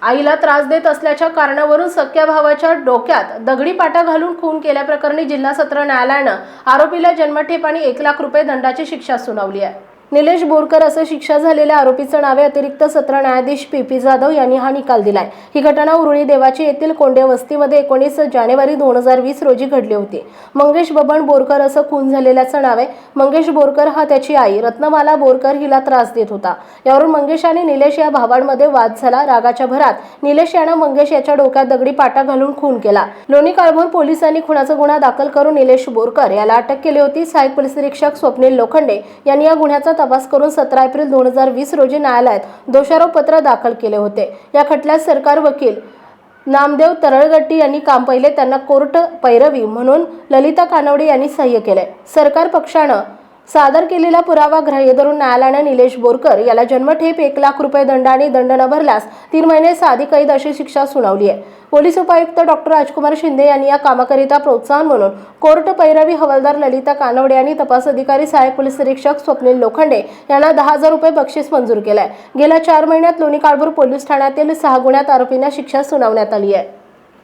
आईला त्रास देत असल्याच्या कारणावरून सख्या भावाच्या डोक्यात दगडी पाटा घालून खून केल्याप्रकरणी जिल्हा सत्र न्यायालयानं आरोपीला जन्मठेप आणि एक लाख रुपये दंडाची शिक्षा सुनावली आहे. निलेश बोरकर असं शिक्षा झालेल्या आरोपीचं नावे अतिरिक्त सत्र न्यायाधीश पी पी जाधव यांनी हा निकाल दिलाय. ही घटना उरुळी देवाची येथील कोंडे वस्तीमध्ये एकोणीस जानेवारी दोन हजार वीस रोजी घडली होती. मंगेश बबन बोरकर असं खून झालेल्याचं नाव आहे. मंगेश बोरकर हा त्याची आई. रत्नमाला बोरकर हिला त्रास देत होता. यावरून मंगेश आणि निलेश या भावांमध्ये वाद झाला. रागाच्या भरात निलेश यानं मंगेश याच्या डोक्यात दगडी पाटा घालून खून केला. लोणी काळभोर पोलिसांनी खुनाचा गुन्हा दाखल करून निलेश बोरकर याला अटक केली होती. सहाय्यक पोलीस निरीक्षक स्वप्नील लोखंडे यांनी या गुन्ह्याचा तपास करून सतरा एप्रिल दोन हजार वीस रोजी न्यायालयात दोषारोप पत्र दाखल केले होते. या खटल्यात सरकार वकील नामदेव तरळगट्टी यांनी काम पाहिले त्यांना कोर्ट पैरवी म्हणून ललिता कानवडे यांनी सह्य केले. सरकार पक्षानं सादर केलेला पुरावा ग्राह्य धरून न्यायालयानं निलेश बोरकर याला जन्मठेप एक लाख रुपये दंड आणि दंड न भरल्यास तीन महिने साधी कैद अशी शिक्षा सुनावली आहे. पोलीस उपायुक्त डॉक्टर राजकुमार शिंदे यांनी या कामाकरिता प्रोत्साहन म्हणून कोर्ट पैरवी हवालदार ललिता कानवडे आणि तपास अधिकारी सहाय्यक पोलीस निरीक्षक स्वप्नील लोखंडे यांना दहा हजार रुपये बक्षीस मंजूर केलंय. गेल्या चार महिन्यात लोणी काळभूर पोलीस ठाण्यातील सहा गुन्ह्यात आरोपींना शिक्षा सुनावण्यात आली आहे.